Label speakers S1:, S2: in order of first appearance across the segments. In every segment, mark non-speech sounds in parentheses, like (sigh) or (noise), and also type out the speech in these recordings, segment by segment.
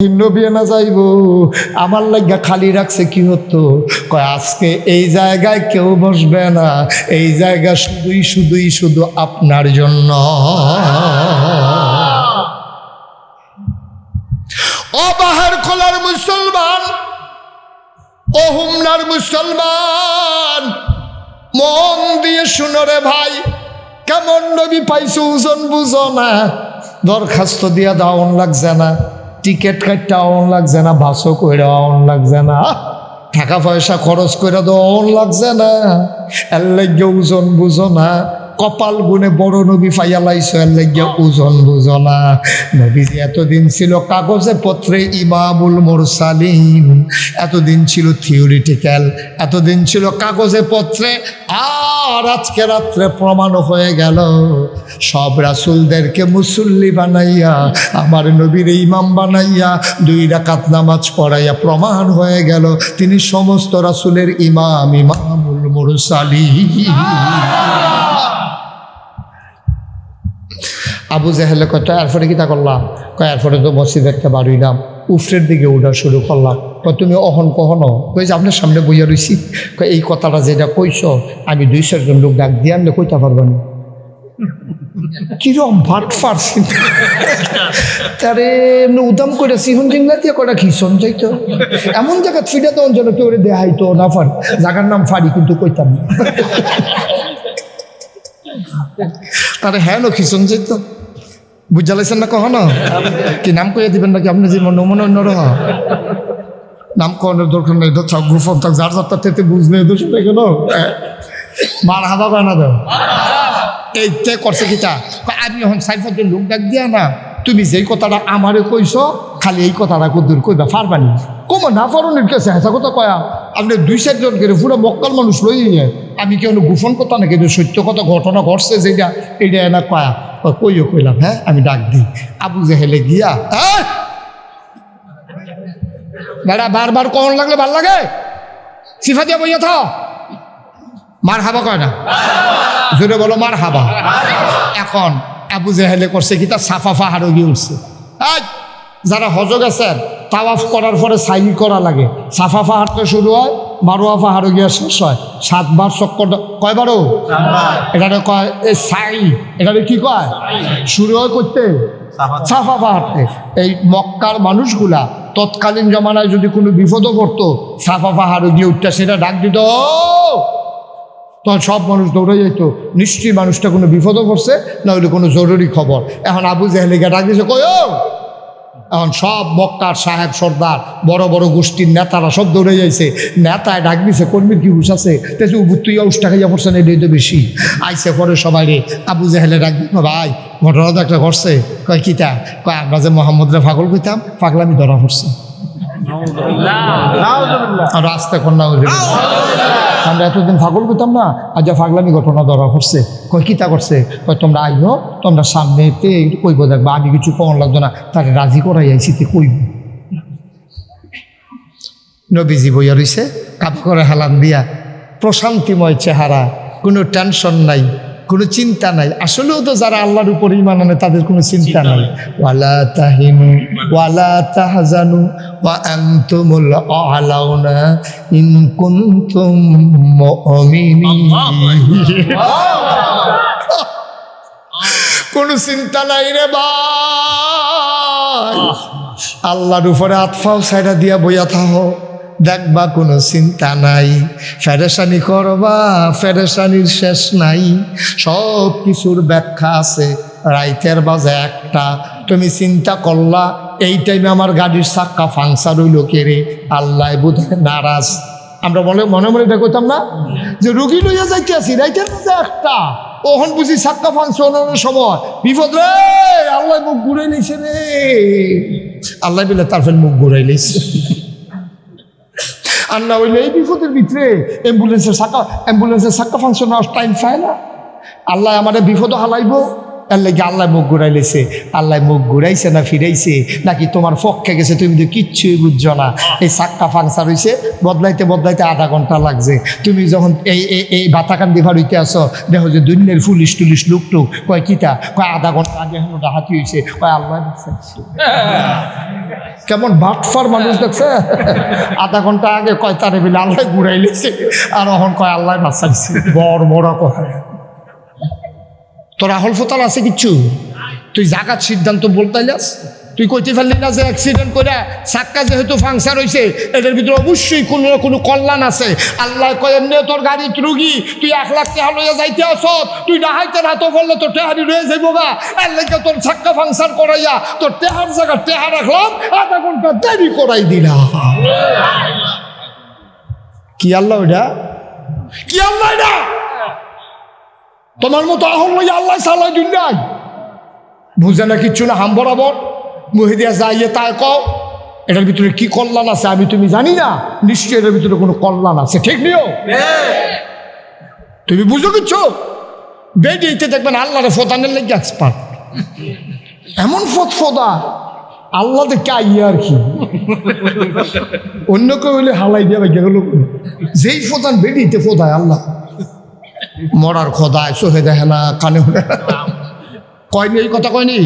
S1: না যাইব। আমার লাগা খালি রাখছে কি হতো? কয়, আজকে এই জায়গায় কেউ বসবে না। এই জায়গা শুধুই শুধুই, শুধু আপনার জন্য। ও বাহার খোলার মুসলমান ও মুসলমান, মন দিয়ে শুনো রে ভাই, কেমন নবী পাইছো ওজন বুঝো না। দরখাস্ত দিয়া দাওন লাগছে না। টিকিট কাটটা অন লাগছে না, বাসও করে অন লাগছে না। টাকা পয়সা খরচ করে দেওয়া লাগছে না। এর লাগে ওজন বুঝো না। কপাল গুনে বড় নবী ফাইয়া লাইছো, এর লাগে ওজন বুঝো না নবীজি এতদিন ছিল কাগজে পত্রে ইমামুল মোরসালিন। এতদিন ছিল থিওরিটিক্যাল। এতদিন ছিল কাগজে পত্রে। আর আজকে রাত্রে প্রমাণ হয়ে গেল। সব রাসুলদেরকে মুসল্লি বানাইয়া, আমার নবীর ইমাম বানাইয়া, দুই রাকাত নামাজ পড়াইয়া প্রমাণ হয়ে গেল। তিনি সমস্ত রাসুলের ইমাম, ইমামুল মুরসালি আবু জাহেলে কয়টা এরপরে কি তা করলাম? কয়, এরপরে তো মসজিদেরকে বাড়িলাম, উফরের দিকে উঠা শুরু করলাম। কয়, তুমি অহন কহনো? কই যে আপনার সামনে বইয়া রইছি। কয়, এই কথাটা যেটা কইছ, আমি দুই চারজন লোক ডাক দিয়ে আনলে কইতে পারব না। (laughs) কিরম ভাট ফারছি (laughs) তারে উদাম করে সিহন জিংলা দিয়ে কটা খিসন যাইতো? এমন জায়গা ফিরে তো অঞ্চলে কেউ দেহাইতো না ফার জায়গার নাম ফাড়ি, কিন্তু কইতাম (laughs) তারে হ্যাঁ খিসন যাইতো? বুঝা লাইছেন না কখনো? কি নাম কইয়া দিবেন নাকি? আপনি যে নমন অন্য রহ। নাম কোন দরকার নেই চাক গুফন থাক যার যার থেকে বুঝলে দোষ গেল মার হাবা বানা দাও। এইতে করছে কিটা আমি এখন সাইফার লোক ডাক দিয়া না। তুমি যেই কথাটা আমারে কইছ খালি এই কথাটা কদ্দুর কইবা পারবানি কম না পারনের কাছে হেসা কথা কয়া। আপনি দুই চারজন করে পুরো মক্কাল মানুষ লই নিয়ে আমি কেউ গোপন কথা নাকি? সত্য কথা ঘটনা ঘটছে যেটা এইটা এনা কয়া। কয়, কইও কইলাম হ্যাঁ আমি ডাক দিই। আবু জেহেলে গিয়া হ্যাঁ? বেড়া বারবার কখন লাগলে ভালো লাগে? সিফা দিয়া বইয়া থাও মার হাবা কয় না? জোরে বলো মার হাবা এখন আবু জেহেলে করছে কি? তার সাফা পাহাড়ও গিয়ে উঠছে। যারা হজ গেছেন তাওয়াফ করার পরে সাইন করা লাগে। সাফা পাহাড় তো শুরু হয় মারোয়া পাহাড়ও গিয়ে শেষ হয়। সাতবার চক্কর কয়বারও এখানে কয় এই সাই এখানে কি কয়? শুরু হয় করতে? সাফা পাহাড়তে এই মক্কার মানুষগুলা তৎকালীন জমানায় যদি কোনো বিপদও পড়তো সাফা পাহাড়ে গিয়ে উঠতে সেটা ডাক দিত! তখন সব মানুষ দৌড়ে যেত নিশ্চয়ই মানুষটা কোনো বিপদও পড়ছে না হলে কোনো জরুরি খবর। এখন আবু জাহেলিকে ডাক দিয়েছে এখন সব মক্কার সাহেব সর্দার বড় বড় গোষ্ঠীর নেতারা সব দৌড়ে যাইছে। নেতায় ডাক দিছে কর্মীর কি হুশ আছে? তেছে তুই উষ্টা খাইয়া পড়ছে না এটাই তো বেশি। আইসে পরে সবাই রে আবু জাহেলে ডাক ভাই ঘটনা তো একটা ঘটছে। কয় কিতা কয় আমরা যে মোহাম্মদরা পাগল কইতাম পাগলামি ধরা পড়ছে। আর রাস্তা কন্যা আমরা এতদিন ফাগল করতাম না আর যা ফাগলামি ঘটনা ধরা করছে কই কিতা করছে? কই তোমরা আইনো তোমরা সামনে এতে কইব দেখবা, আমি কিছু কমন লাগতো না তাকে রাজি করাই আইছি, তে কইব। নবীজি বইয়া রইছে, কাপ করে হালান দিয়া, প্রশান্তিময় চেহারা, কোনো টেনশন নাই। কোনো চিন্তা নাই। আসলেও তো যারা আল্লাহর উপর ইমান আনে তাদের কোনো চিন্তা নাই। ওয়ালা তাহিনু ওয়ালা তাহজানু ওয়া আনতুমুল আলাউনা ইন কুনতুম মুমিনিন। কোনো চিন্তা নাই রে ভাই। আল্লাহর উপরে আতফাও সাইডা দিয়া বইয়া থাকো দেখবা কোনো চিন্তা নাই। ফেরেশানি করবা, ফেরেশানির শেষ নাই। সব কিছুর ব্যাখ্যা আছে, রাইতের বাজে একটা। তুমি চিন্তা করলা, এই টাইমে আমার গাড়ির চাক্কা ফাংশন হইল কেড়ে আল্লাহ বোধ নারাজ। আমরা বলে, মনে মনে এটা কইতাম না? যে রুগী লইয়া যাইতে আছি রাইতের মাঝে একটা। ওহন বুঝি সাক্কা ফাংশনের সময়, বিপদ রে, আল্লাহ মুখ ঘুরে নিছে রে। আল্লাহ বলে তার ফের মুখ ঘুরাই নিছে আর না হইলে এই বিপদের ভিতরে অ্যাম্বুলেন্সের সাক্কা অ্যাম্বুলেন্সের সাক্কা ফাংশন টাইম পায় না। আল্লাহ আমাদের বিপদও হালাইব এর লেগে আল্লাহ মুখ ঘুরাইলেছে। আল্লাহ মুখ ঘুরাইছে না ফিরাইছে? নাকি তোমার পক্ষে গেছে? তুমি তো কিচ্ছুই বুঝছ না। এই চাক্কা ফাংসার হয়েছে বদলাইতে বদলাইতে আধা ঘণ্টা লাগছে। তুমি যখন এই এই এই বাতাকান দিভার হইতে আসো দেখো যে দুনিয়ার পুলিশ টুলিশ লুকটুক। কয় কিতা? কয় আধা ঘণ্টা আগে এখন ডাহাতি হয়েছে কয় আল্লাহ। কেমন বাটফার মানুষ দেখছে? আধা ঘণ্টা আগে কয় তারে বিলে আল্লাহ ঘুরাইলেছে। আর এখন কয় আল্লাহ বাঁচাইছে। বড় বড় কয়। তোর আহল ফোতাল আছে কিচ্ছু? তুই জাগাত সিদ্ধান্ত বলতাইলাস তুই কইতে পারলি না যে অ্যাক্সিডেন্ট করে চাক্কা যেহেতু ফাংশন হয়েছে এদের ভিতরে অবশ্যই কোনো না কোনো কল্যাণ আছে। আল্লাহ কয় এমনি তোর গাড়িত রুগী তুই এক লাখ টাকা লইয়া যাইতে আস তুই ডাহাইতে হাত পড়লে তোর টেহারি রয়ে যাইব গা। লেগে তোর চাক্কা ফাংশন করাইয়া তোর টেহার জায়গা টেহা রাখলাম আধা ঘণ্টা দেরি করাই দিলাম। কি আল্লাহ ওইটা কি আল্লাহ এটা? তোমার মতো আহল লইয়া আল্লাহ সাল্লাহ দুনিয়ায় বুঝে না কিচ্ছু না, হাম বরাবর। মহিদিয়া যাইয়ে তাই কও, এটার ভিতরে কি কল্যাণ আছে আমি তুমি জানি না। নিশ্চয়ই এটার ভিতরে কোনো কল্যাণ আছে। ঠিক নিও? তুমি বুঝো কিচ্ছু? বেডিতে দেখবেন আল্লাহরে ফোদানের লেগে এক্সপার্ট এমন ফত ফোদা আল্লাহ দেখে আইয়ে আর কি। অন্য কেউ হইলে হালাই দিয়ে গেল যেই ফোদান বেডিতে ফোদায় আল্লাহ। মরার খোদায় চোখে দেখে না, কানে শুনে কয়নি এই কথা কয়নি?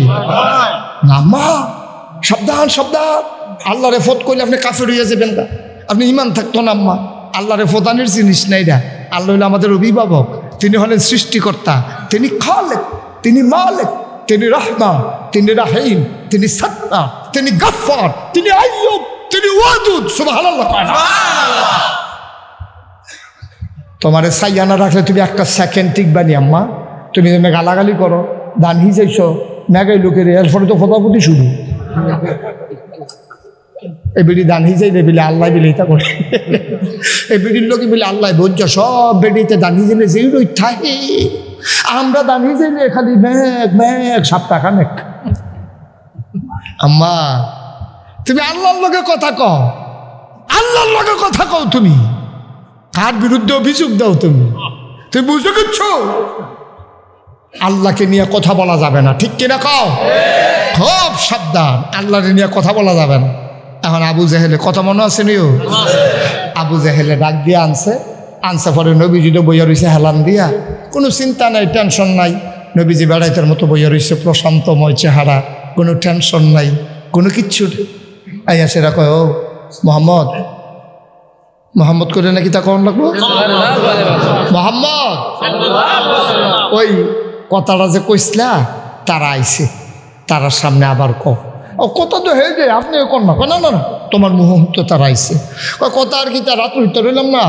S1: না, মা, সাবধান সাবধান। আল্লাহরে ফোত করলে আপনি কাফের হইয়া যাবেন না আপনি ইমান থাকতো না, আম্মা। আল্লাহরে ফোদানের জিনিস নাই না আল্লাহ হলে আমাদের অভিভাবক। তিনি হলেন সৃষ্টিকর্তা। তিনি খালেক, তিনি মালেক, তিনি রাহমা, তিনি রাহিম, তিনি সত্তা, তিনি গফফার, তিনি আইয়ুব, তিনি ওয়াদুদ। সুবহানাল্লাহ। তোমারে সাইয়ানা রাখলে তুমি একটা সেকেন্ড টিকবানি আম্মা। তুমি যেন গালাগালি করো, দান হিসাইছ মেঘাই লোকের, এরপরে তো ফটাফটি শুরু। এই বেডি দান হিসাই দে বিলে আল্লাহ বিলে এটা করে। এই বেডির লোকে বিলে আল্লাহ বোঝ সব বেডিতে দান হিসাইলে যেই রই থাকে। আমরা দান হিসাইলে খালি মেঘ মেঘ সাপ টাকা মেঘ। আম্মা, তুমি আল্লাহর লগে কথা কও। আল্লাহর লগে কথা কও তুমি। কার বিরুদ্ধে অভিযোগ দাও তুমি। তুমি বুঝতে কিচ্ছু? আল্লাহকে নিয়ে কথা বলা যাবে না, ঠিক কিনা কও? খুব সাবধান, আল্লাহকে নিয়ে কথা বলা যাবে না। এখন আবু জাহেলে কথা মনে আছে নিও? আবু জাহেলে ডাক দিয়ে আনছে। আনছে পরে নবীজি তো বইয়া রয়েছে হেলান দিয়া। কোনো চিন্তা নাই, টেনশন নাই। নবীজি বেড়াইতের মতো বইয়া রয়েছে প্রশান্তময় চেহারা, কোনো টেনশন নাই, কোনো কিচ্ছু আইয়া সেরা কয়, ও মোহাম্মদ মোহাম্মদ করে নাকি তা কখন লাগবো? মোহাম্মদ! ওই কথাটা যে কইসলা তারা আইছে। তারা সামনে আবার ক ও, কথা তো হয়ে যায়, আপনি কোন না। না না তোমার মুহূর্ত তারা কয়, কথা আর কি তা রাত হইতে রইলাম না।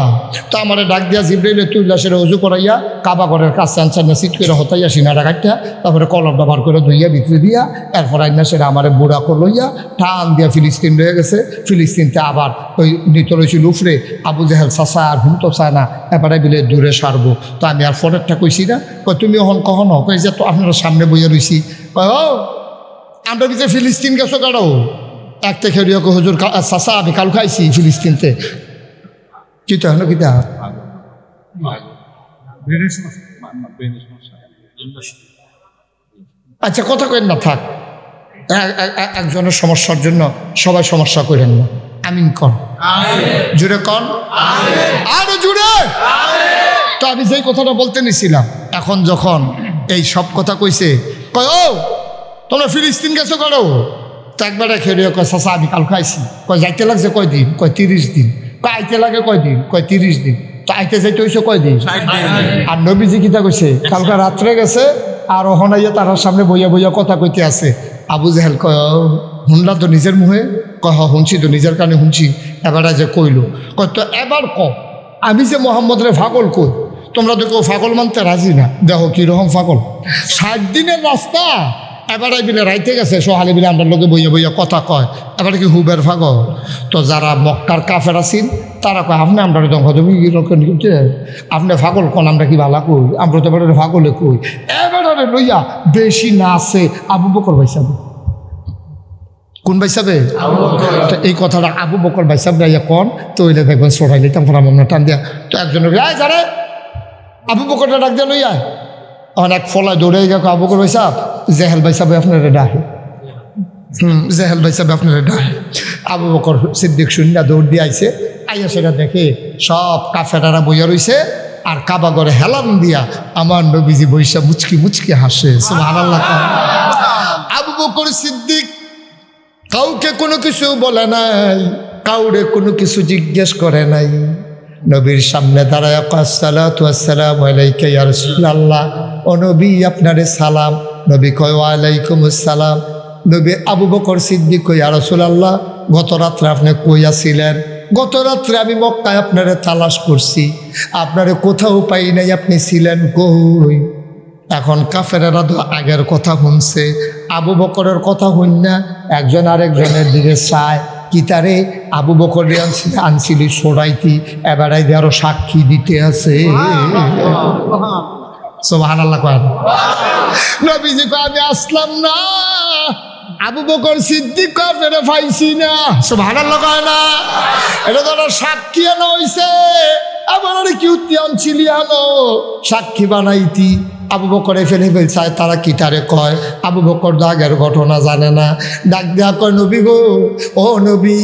S1: তো আমার ডাক দিয়া জিব্রাইলে তুইলা সেরে উজু করাইয়া কাবা ঘরের কাছে আনসার না সিট করে হতাইয়া সিনাটা কাটিয়া তারপরে কলমটা বার করে ধুইয়া বিক্রি দিয়া, এরপর আইনা সেটা আমার বুড়া করলইয়া টান দিয়া ফিলিস্তিন রয়ে গেছে। ফিলিস্তিনতে আবার ওই নিত রয়েছিল উফরে আবু জাহেল চাষা আর হুম তো চায় না, এবারে বিলে দূরে সারবো। তো আমি আর ফরেরটা কইছি না। তুমি হন কখনো কই যে তো আপনারা সামনে বইয়া রইছি। কয় আমরা ফিলিস্তিন গেছো কারও এক থেকে হুজুর চাষা আমি কাল খাইছি ফিলিস্তিনতে কিতা হলো কিতা? আচ্ছা কথা কেন না, থাক। একজনের সমস্যার জন্য সবাই সমস্যা করেন না। আমিন কন। জুড়ে কন। আরও জুড়ে তো আমি যেই কথাটা বলতে নিছিলাম, এখন যখন এই সব কথা কইছে, কয়, ও তোমরা ফিলিস্তিন গেছো করো? তো একবারে খেয়ে কয় চাষা আমি কাল খাইছি। কয় যাইতে লাগছে কয় দিন? কয় তিরিশ দিন। কয় আইতে লাগে কয় দিন? কয় তিরিশ দিন। তো আইতে যাইতে হয়েছে কয় দিন? আর নবীজি কিতা কইছে? কালকে রাত্রে গেছে আর হনাইয়া তার সামনে বইয়া বইয়া কথা কইতে আছে। আবু জাহেল কয় "ও, শুনলা তো নিজের মুহে? কয় হ শুনছি তো নিজের কানে শুনছি। এবারে যে কইল কয় তো এবার ক? আমি যে মোহাম্মদরে ফাগল কই? তোমরা তো কেউ ফাগল মানতে রাজি না? দেখো কীরকম ফাগল ষাট দিনের রাস্তা। এবারে বিলে রাইতে গেছে সোহালি বিলে আমরা লোকে বইয়া বইয়া কথা কয়। এবারে কি হুবের ফাগল? তো যারা মক্কার কাফের আছেন তারা কয় আপনি আমরা তো হজমি কিন্তু আপনি ফাগল কোন আমরা কি ভালা কই? আমরা তো এবারে ফাগলে কই? এবারে লইয়া বেশি না আছে আবু বকর ভাইসাবে কোন ভাইসাবে তো এই কথাটা আবু বকর ভাইসাব রাইয়া কন তো ওইটা দেখবেন সরাইলে তারপর আমার টান দিয়া তো একজনের আয় যারে আবু বকরটা ডাক দিয়ে লইয়া অনেক ফলায় দৌড়ে আবু বকর ভাই সাহেব জেহেল ভাই সাহেব আপনার ডাহে হুম, জেহেল ভাই সাহেব আপনার ডাহে আবু বকর সিদ্দিক শূন্য দৌড় দিয়ে আইছে। আইয়া সেটা দেখে সব কাফেরারা বইয়া রইছে আর কাবা করে হেলান দিয়া আমার নবীজি বৈশা মুচকি মুচকি হাসে। আবু বকর সিদ্দিক কাউকে কোনো কিছু বলে নাই, কাউরে কোনো কিছু জিজ্ঞেস করে নাই। নবীর সামনে দাঁড়ায় আসসালাম আলাইকা রাসূলুল্লাহ। ও নবী, আপনারে সালাম। নবী কয় ওয়ালাইকুম আসসালাম নবী, আবু বকর সিদ্দিক ইয়া রাসূলুল্লাহ, গত রাত্রে আপনি কই আছিলেন? গত রাত্রে আমি মক্কায় আপনারে তালাশ করছি। আপনারে কোথাও পাই নাই, আপনি ছিলেন কই? এখন কাফেরেরা তো আগের কথা শুনছে, আবু বকরের কথা শুন না, একজন আরেকজনের দিকে চায়। কি তারে আবু বকর আনছিলি সরাইতি এবারাই আরও সাক্ষী দিতে আছে। সোহান আল্লাহ। কয় নবীজি কয়, আমি আসলাম না। আবু বকর সিদ্দিক কাফেরে পাইছি না। সোহান আল্লাহ কয় না। এটা তো সাক্ষী আনা হইছে। আরে কি উত্তি আনছিলি আনো সাক্ষী বানাইতি। আবু বকরে ফেলে ফেলছায় তারা কি তারে কয়? আবু বকর দাগের ঘটনা জানে না। ডাক দেয়া কয়, নবী গো, ও নবী,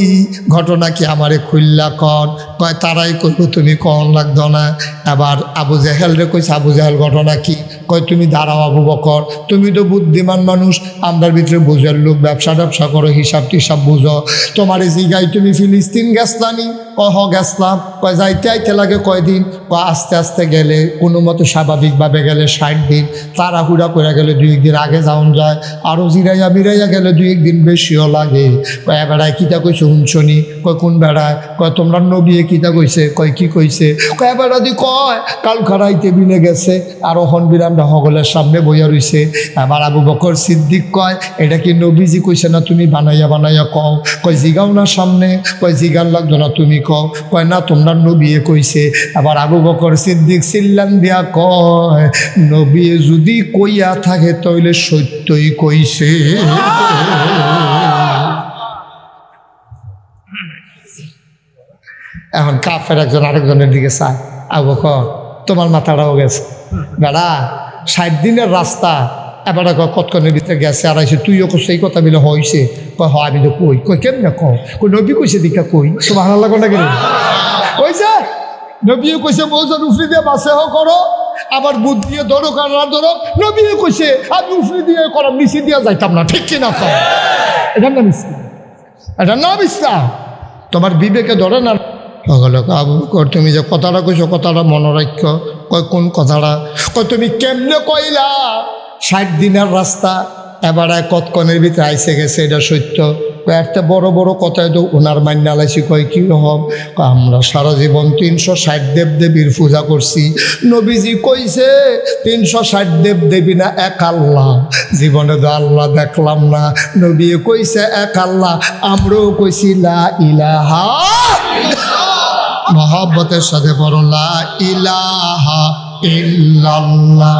S1: ঘটনা কি আমারে খুললা কন? কয়, তারাই কইব তুমি কন লাগতো না? এবার আবু জেহেল রে কইছে, আবু জেহেল, ঘটনা কি? কয়, তুমি দাঁড়াও আবু বকর, তুমি তো বুদ্ধিমান মানুষ, আমরার ভিতরে বুঝের লোক ব্যবসা ট্যাবসা করো হিসাব টিসাব বুঝো। তোমার জিগাই তুমি ফিলিস্তিন গেছলানি হ গেছলাম, কয় যাইতে আইতে লাগে কয়দিন, কয় আস্তে আস্তে গেলে কোনো মতো স্বাভাবিকভাবে গেলে ষাট দিন, তাড়াহুড়া করে গেলে দুই একদিন আগে যাওন যায় আরও জিরাইয়া বিরাইয়া গেলে দুই একদিন বেশিও লাগে। কয় বেড়ায় কিতা কইছে শুনছনি? কয় কোন বেড়ায়? কয় তোমরা নবিয়ে কিতা কইছে? কয় কি কইছে? কয় বেড়া দি কয় কাল খারাইতে বিলে গেছে আরও হন বিরামটা হগলের সামনে বইয়া রইছে। আবার আবু বকর সিদ্দিক কয়, এটা কি নবীজি কইছে না তুমি বানাইয়া বানাইয়া কও? কয় জিগাও না সামনে, কয় জিগার লাগতো না তুমি কও কয় না, তোমরা নবিয়ে কইছে। আবার আবু বকর সিদ্দিক সিল্লান দিয়া কয় নবী যদি কইয়া থাকে, তইলে সত্যই কইছে। এখন কাফের একজন আরেকজনের দিকে চায়, আবু বকর, তোমার মাথাটাও গেছে। বেড়া, ষাট দিনের রাস্তা এবার কতক্ষণের ভিতরে গেছে, আর আইসে তুইও সেই কথা বিলে হয়েছে কয়, হয়, আমি তো কই। কই কেমনে কও? কই নবী কইছে দীক্ষা কই? সব হারাল লাগো না কেন? কইছে? নবীও কইছে মৌজার উফরি দিয়ে বাসে হোক করো, আবার বুধ দিয়ে ধরো না ধরো। নবীও কইছে আমি উফরি দিয়ে করো মিশি দিয়ে যাইতাম না, ঠিক কিনা কও? এটা না মিস এটা না মিসা তোমার বিবেকে ধরে না। তুমি যে কথাটা কইছো, কথাটা মনে রাখ কয়, কোন কথাটা? কয়, তুমি কেমনে কইলা? ষাট দিনের রাস্তা, এবার কতক্ষণের ভিতরে আইসে গেছে এটা সত্য? একটা বড় বড় কথায় তো ওনার মান্যা লাইছি, কয়, কি হব আমরা সারা জীবন তিনশো ষাট দেব দেবীর পূজা করছি। নবীজি কইছে, তিনশো ষাট দেব দেবী না, এক আল্লাহ। জীবনে তো আল্লাহ দেখলাম না। নবী কইছে, এক আল্লাহ। আমরাও কইছি, লা ইলাহা মহব্বতের সাথে বড় লা ইলাহা ইল্লাল্লাহ।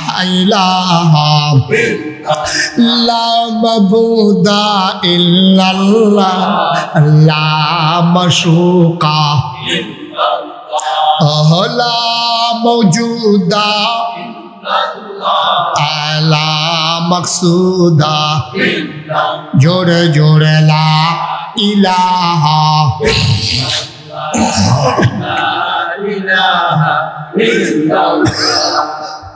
S1: ইলাহা লা মাবুদা ইল্লাল্লাহ লা মাশুকা লা মৌজুদা আলা মকসুদা জোরে জোরে লা ইলাহা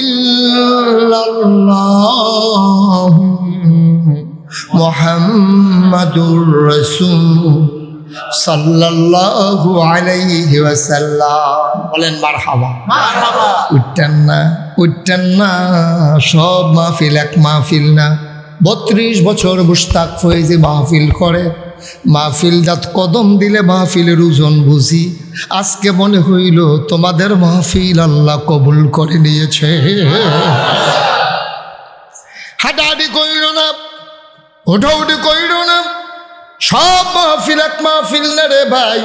S1: ইল্লাল্লাহ মোহাম্মদুর রসুল সাল্লাল্লাহু আলাইহি ওয়াসাল্লাম। বলেন মারহাবা। উঠতেন না উঠতেন না সব মাহফিল এক মাহফিল না। বত্রিশ বছর মুস্তাক ফয়েজে মাহফিল করে। মাহফিল দাঁত কদম দিলে মাহফিলের ওজন বুঝি। আজকে মনে হইল তোমাদের মাহফিল আল্লাহ কবুল করে নিয়েছে। হাঁটাহাঁটি কইল না, ওঠাউটি কইল না। সব মাহফিল এক মাহফিল না রে ভাই,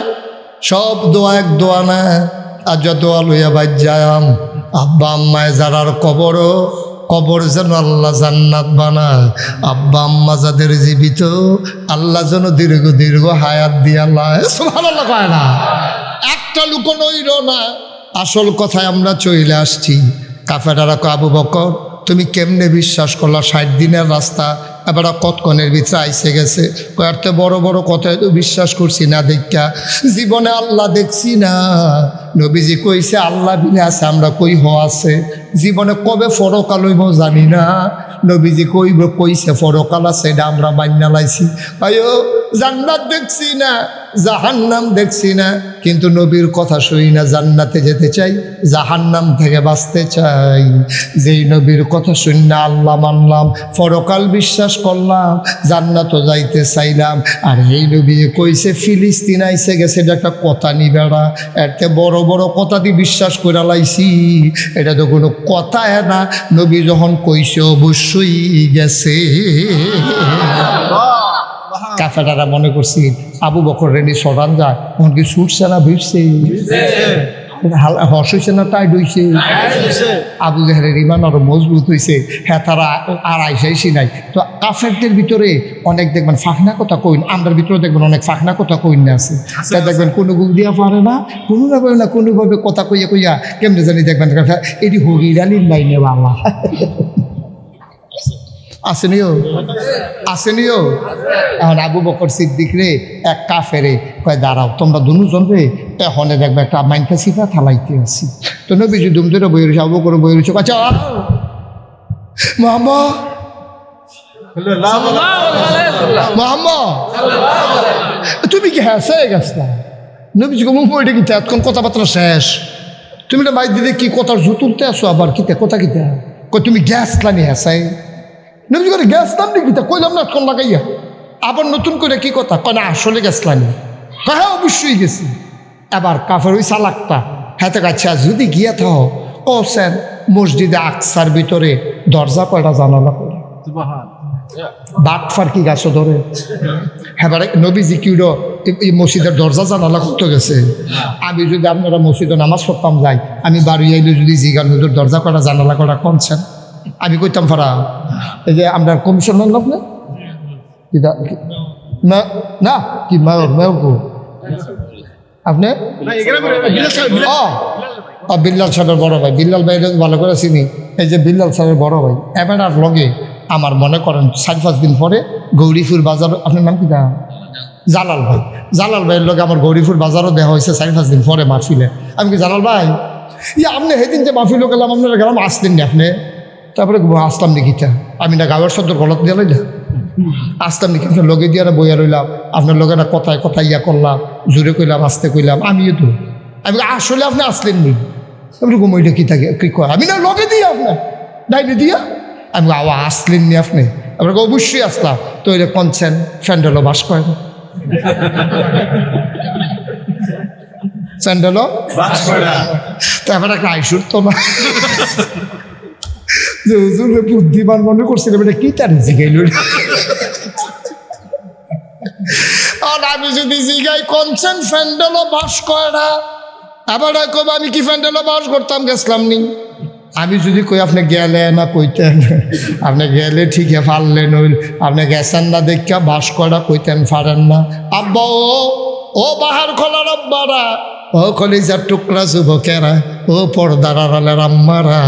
S1: সব দোয়া এক দোয়া না। আর যত আলুয়া ভাই যায়াম আব্বা আম্মায় যারার কবর কবর যেন আল্লাহ জান্নাত বানায়। আব্বা, আম্মা যাদের জীবিত, আল্লাহ যেন দীর্ঘ দীর্ঘ হায়াত দিয়ে আল্লাহ না। একটা লুক নইল না। আসল কথায় আমরা চলে আসছি। কাফেরারা আবু বকর, তুমি কেমনে বিশ্বাস করলা? ষাট দিনের রাস্তা এবার কতক্ষণের ভিতরে আইসে গেছে? কয়েকটা বড় বড় কথা বিশ্বাস করছি না দেখা জীবনে আল্লাহ দেখছি না। নবীজি কইছে, আল্লাহ বিনে আছে, আমরা কই হ আছে? জীবনে কবে ফরকাল হইব জানি না। নবীজি কইব, কইছে ফরকাল আছে, এটা আমরা মান্য লাইছি। আয়ো জান্নাত দেখছি না, জাহান্নাম দেখছি না। কিন্তু নবীর কথা শুনি না, জান্নাতে যেতে চাই, জাহান্নাম থেকে বাঁচতে চাই। যেই নবীর কথা শুনি না, আল্লাহ মানলাম ফরকাল বিশ্বাস করলাম, জান্নাতও যাইতে চাইলাম। আর এই নবী কইছে, ফিলিস্তিন আইসে গেছে, এটা একটা কথা নি বেড়া। এতে বড় বড় কথা দিয়ে বিশ্বাস করে লাইছি। এটা তো কোনো কথা না। নবী যখন কইছে, অবশ্যই গেছে। কাফেটারা মনে করছি আবু বকর রেডি সরান যায় তখন কি ছুটছে না ভিড়ছে হয়েছে না টাইট হয়েছে আবু জাহের ইমান আরও মজবুত হয়েছে হ্যাঁ তারা আর আইসাইছি নাই। তো কাফেরদের ভিতরে অনেক দেখবেন ফাঁকনা কথা কইন আমরার ভিতরে দেখবেন অনেক ফাঁকনা কথা কইন না আছে। তা দেখবেন কোনো গুক দিয়া পারে না কোনো না না কোনোভাবে কথা কইয়া কইয়া কেমনে জানি দেখবেন এটি হরিরালির লাইনে বাংলা। আসেনিও আসেনিও এখন আবু বকর সিদ্দিক রে, এক কাফেরে কয় দাঁড়াও, তোমরা দুজন রে, এখনে দেখবে একটা মাইনকা সিফা থালাইতে আছি তো নবীজি দুম ধরে বই রয়েছে, আবু করে বই রয়েছে আচ্ছা। মোহাম্মদ? মোহাম্মদ? তুমি কি হ্যাঁ সে গেছলা নবীজি কম বইটা কি এতক্ষণ কথাবার্তা শেষ? তুমি না বাইর দিদি কি কথার জু তুলতে আসো আবার, কিতে, কথা কিতে? কই তুমি গ্যাস লানি হ্যাঁ নবীজি করে গ্যাস দাম নি কিতা কইলাম না কোন লাগাইয়া। আবার নতুন করে কি কথা? কয় না আসলে কয় হ্যাঁ অবশ্যই গেছি। এবার কাফের ওই সালাকটা হ্যাঁ তো আচ্ছা যদি গিয়া থাও ও স্যার মসজিদে আকসার ভিতরে দরজা কয়টা জানালা করে বাট ফারকি গাছ ধরে। হ্যাঁ নবীজি কিউরো এই মসজিদের দরজা জানালা করতে গেছে। আমি যদি আপনারা মসজিদে নামাজ পড়তাম যাই আমি বাড়ি আইলে যদি জিগান দরজা করা জানালা করা কনছেন আমি কইতাম, ফারা, এই যে আমরা কমিশনার লোক না না না, কি মেয়র মেয়র কো? আপনি? ও বিল্লাল সাহেবের বড় ভাই, বিল্লাল ভাই ভালো করে চিনি। এই যে বিল্লাল সাহেবের বড় ভাই, এবার লগে আমার মনে করেন চার পাঁচ দিন পরে গৌরীপুর বাজার আপনার নাম কি দা জালাল ভাই। জালাল ভাইয়ের লগে আমার গৌরীপুর বাজারও দেওয়া হয়েছে চার পাঁচ দিন পরে মাহফিলে। আমি কি জালাল ভাই? ইয়ে আপনি সেদিন যে মাহফিলও গেলাম, আপনার গেলাম আসতেন না আপনি? তারপরে আসলাম নাকিটা আমি না গাঁয়ের সদ্য গলত দিয়ে না আসতাম নাকি আপনার লগে দিয়ে বইয়া রইলাম আপনার লগে না কথায় কথা ইয়া করলাম জোরে কইলাম আসতে কইলাম আমিও তো। আমি আসলে আপনি আসলেন নি? আমি ঘুমোইটা কি থাকে কি কয়? আমি না লগে দিই আপনার। ডাইনি দিয়া? আমি আওয়া আসলেন নি আপনি? বলি, অবশ্যই আসলাম। তো এটা কনছেন ফ্যান্ডেলও বাস করেন স্যান্ডেলও? তারপরে একটা আইসুর তো না। যে হুজুর বুদ্ধিমান মনে করছিলাম এটা কি তার জিগাইল আর আমি যদি জিগাই, কনসেন ফ্যান্ডেলও বাস করে না। আবার কব আমি কি ফ্যান্ডেলও বাস করতাম, গেছিলাম নি। আমি যদি কই, আপনি গেলে না কইতেন? আপনি গেলে ঠিকই পারলেন হইল। আপনি গেছেন না দেখা বাস করা কইতেন, পারেন না। আব্বা, ও ও বাহার খোলার আব্বারা। ও কলিজার টুকরা যুবকেরা ও পর্দার আড়ালের আম্মারা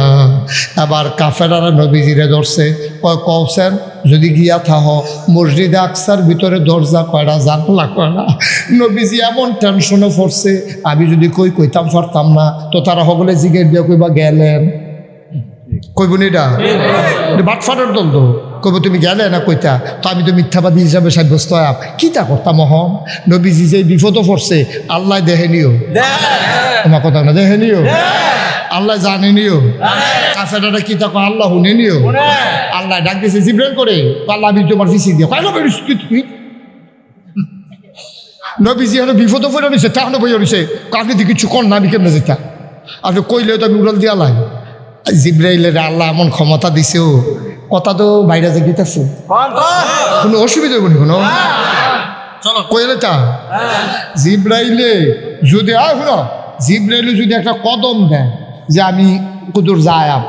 S1: আবার কাফেরারা নবীজিরে ধরছে। কয় কৌছেন যদি গিয়া থাহ মসজিদে আকসার ভিতরে দরজা কয়টা জানলা কয়টা নবীজি এমন টেনশনে পড়ছে আমি যদি কই কইতাম পারতাম না তো তারা সকলে জিগের দিয়ে কইবা গেলেন। কইব নি এটা বাটফাটের দল তো। কবে তুমি গেলে না কইতা? তো আমি তো মিথ্যাবাদী হিসাবে সাব্যস্ত হলাম কি তা করতাম মহম? নবীজি যে বিপদ পড়ছে আল্লাহ দেহে নিও। তোমার কথা না দেখে নিও। আল্লাহ জানে নিও। কাফেরাটা কি তাকো আল্লাহ শুনে নিও। আল্লাহ ডাক দিয়েছে জিব্রাইল করে। আল্লাহ আমি তোমার পিছিয়ে দিয়ে কয় নবী কি তুই নবীজি হলো বিপদ পড়ে নিছে তাহলে বই নিছে আপনি তো কিছু কর না আমি কেমনে যেতা আপনি কইলে তো আমি উড়াল দিয়া লাই। জিব্রাইলের আল্লাহ এমন ক্ষমতা দিছে ও। কথা তো বাইরে যে গীতাছে। কোনো? অসুবিধা হইব কোনো? কইলে তা জিব্রাইলে যদি আয় শুনো জিব্রাইলে যদি একটা কদম দেয় যে আমি কুদুর যায়াম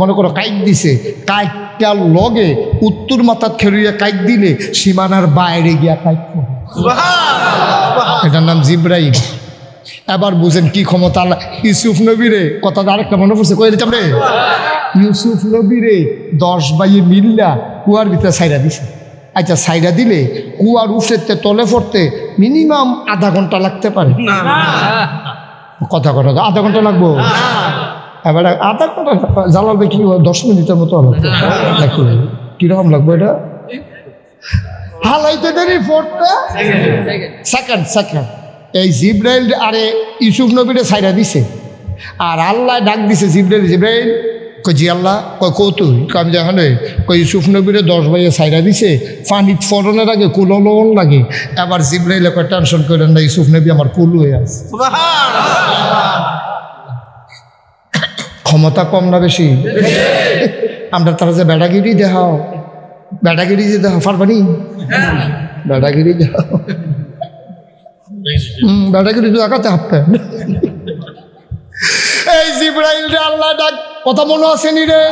S1: মনে করো কাইক দিছে কাইকটার লগে উত্তর মাথার খেলুইয়া কাইক দিলে সীমানার বাইরে গিয়া করবে। এটার নাম জিব্রাইল। এবার বুঝেন কি ক্ষমতা আল্লাহ। ইউসুফ নবীরে কথা আরেকটা মনে পড়ছে কয়ে দিতাম রে। ইউসুফ নবীরে দশ বাইয়ে মিল্লা কুয়ার ভিতরে সাইরা দিছে। আচ্ছা সাইরা দিলে কুয়ার উঠতে তলে পড়তে মিনিমাম আধা ঘণ্টা লাগতে পারে। কথা কথা আধা ঘণ্টা লাগবো? এবার আধা ঘণ্টা জ্বালাবে কি দশ মিনিটের মতো কীরকম লাগবে এটা? হালাইতে দেরি ফোরটা? সেকেন্ড সেকেন্ড এই জিব্রাইল আরে ইউসুফ নবীরে সাইরা দিছে। আর আল্লাহ ডাক দিছে জিব্রাইল জিব্রাইল জি আল্লাহ, কই কৌতুক আমি যখন কই ইউসুফ নবীরে দশ ভাইয়ে সাইরা দিছে, পানি ফরনের আগে কুলন লাগে। এবার জিব্রাইলে কয়, টেনশন করেন না, ইউসুফ নবী আমার কুল হয়ে আছে। ক্ষমতা কম না বেশি? আমরা তারা যে বেড়াগিরি দেখাও, বেড়াগিরি যে দেখাও পারবানি বেড়াগিরি দেখাও। বেড়াগিরি তো দেখাতে হাঁপতে এই জিব্রাইল আল্লাহ ডাক, কথা মনে আছে নি রে?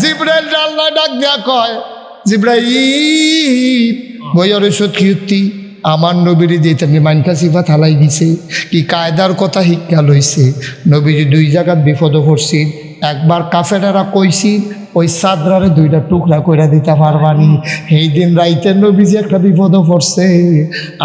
S1: জিব্রাইল আল্লাহ ডাক দেয়া কয়, জিব্রাইল, বইয়ের সত্যি আমার নবীর যে তুমি মানকা সিফা থালাই দিছে, কি কায়দার কথা শিক্ষা লইছে? নবীজি দুই জায়গাত বিপদ পড়ছিল একবার কাফেরারা কইছিল ওই সাদরারে দুইটা টুকরা কইরা দিতে পারবানি। সেই দিন রাইতের নবীজি একটা বিপদ পড়ছে।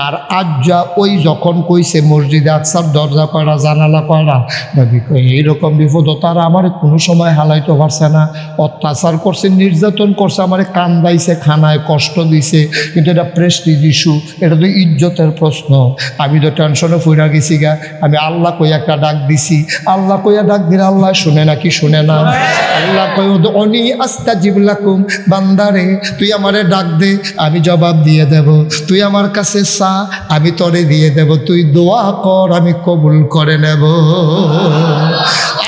S1: আর আজ যা ওই যখন কইছে, মসজিদে আকসার দরজা করা জানালা করা নবী কই এইরকম বিপদ তারা আমার কোনো সময় হালাইতে পারছে না। অত্যাচার করছে, নির্যাতন করছে, আমার কান্দাইছে, খানায় কষ্ট দিছে। কিন্তু এটা প্রেস্টিজ ইস্যু এটা তো ইজ্জতের প্রশ্ন। আমি তো টেনশনে ফুরা গেছি গা। আমি আল্লাহ কই একটা ডাক দিছি। আল্লাহ কইয়া ডাক দিলে আল্লাহ শুনে নাকি শুনে না? আল্লাহ কই অনি আস্তা জিবলাকুম বান্দারে তুই আমারে ডাক দে আমি জবাব দিয়ে দেব তুই আমার কাছে চা আমি তরে দিয়ে দেব তুই দোয়া কর আমি কবুল করে নেব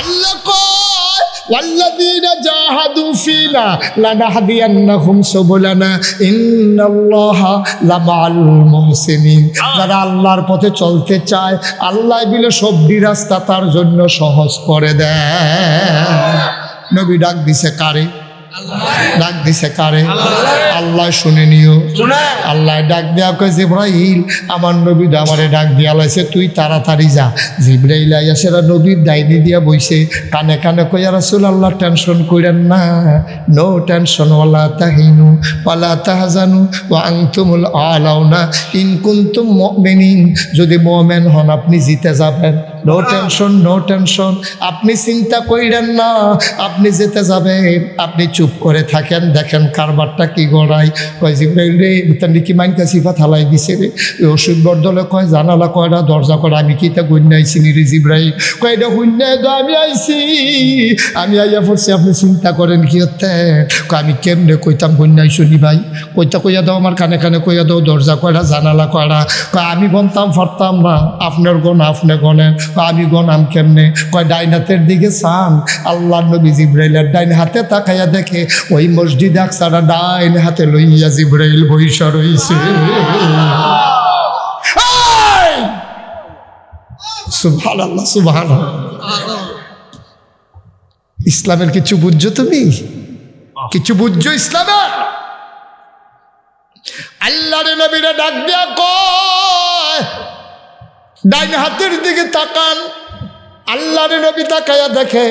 S1: আল্লাহ কয় والذين جاهدوا فينا لنهدينهم سبلنا إن الله لمع المحسنين যারা আল্লাহর পথে চলতে চায় আল্লাহ বিলে সবজি রাস্তা তার জন্য সহজ করে দেয় নবী ডাক দিছে কারে? ডাক দিছে কারে? আল্লাহ শুনে নিও। আল্লাহ ডাক দেয়া কয়, জিব্রাইল, আমার নবী আমারে ডাক দিয়া লাইছে, তুই তাড়াতাড়ি যা। জিব্রাইল আইয়া সেরা নবীর ডাইনি দিয়া বইছে। কানে কানে কইয়া রাসুল আল্লাহ টেনশন কইরেন না। নো টেনশন ওয়ালা তাহিনু, ওয়ালা তাহজানু, ওয়া আনতুমুল আলাউনা। ইন কুনতুম মুমিনিন, যদি মুমিন হন, আপনি জিতে যাবেন। নো টেনশন নো টেনশন আপনি চিন্তা কইরেন না, আপনি যেতে যাবেন আপনি চুপ করে থাকেন, দেখেন কারবারটা কি গড়াই। কয় জিব্রাইল রে তান্ডি কি মাইনকা সিফা থালাই দিছে রে। ওই ওষুধ বর্দলে কয়, জানালা কয়রা দরজা করে, আমি কি তা গুণ আইছি নি রে জিব্রাইল? কয়, এটা তো, আমি আইছি। আমি আইয়া পড়ছি, আপনি চিন্তা করেন কি হতে? আমি কেমনে কইতাম গুণ আইসো নি ভাই। কইতা কইয়া দাও আমার কানে কানে, কইয়া দাও দরজা কয়টা জানালা কয়টা কয়, আমি গনতাম, ফারতাম না। আপনার গন আপনি গনেন গনাম কেমনে? কয়, ডাইন হাতের দিকে চান। আল্লাহ নবী জিব্রাইলের ডাইন হাতে তাকাইয়া দেখে, ওই মসজিদ আকসারা ডাইন হাতে লইয়া জিব্রাইল বৈশা রইছে। সুভান আল্লাহ সুভান ইসলামের কিছু বুঝছ তুমি? কিছু বুঝছ ইসলামের? আল্লাহরে নবীরা ডাক দিয়া কয় ডাইন হাতের দিকে তাকান। আল্লাহরে নবী তাকায়া দেখে,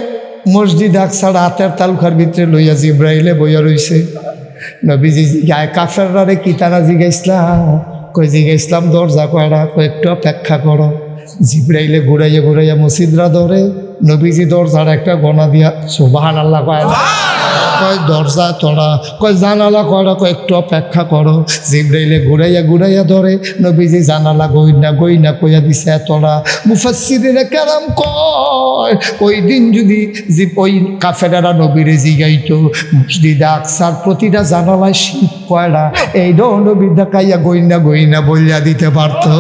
S1: মসজিদ আকসার হাতের তালুকার ভিতরে লইয়া জিব্রাইলে বইয়া রইছে। নবীজি জিগায় কাফেররা রে, কি তারা জিগাইছিলাম কই জিগাইছিলাম দরজা কয়টা কয়েকটু অপেক্ষা করো। জিব্রাইলে ঘুরাইয়া ঘুরাইয়া মসজিদরা ধরে, নবীজি দরজার একটা গনা দিয়া সুবাহান আল্লাহ কয় না। কয় দরজা তোড়া, কয় জানালা করা কয় একটু অপেক্ষা করো। জিব্রাইলে ঘুরাইয়া ঘুরাইয়া ধরে, নবীজি জানালা গইনা গইনা কইয়া দিছে তোড়া। মুফাসসিরিনে কেরাম কয়, ওই দিন যদি ওই কাফেরারা নবীরে জিগাইতো দিদা আকসার প্রতিটা জানালায় শীত কয়রা এইটাও নবী দেখাইয়া গইনা গইনা বলিয়া দিতে পারতো।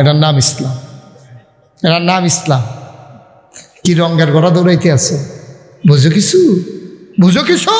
S1: এটার নাম ইসলাম। এটার নাম ইসলাম। কি রঙের গড়া দৌড়াইতে আছে? বুঝো কিছু? বুঝো কিছু?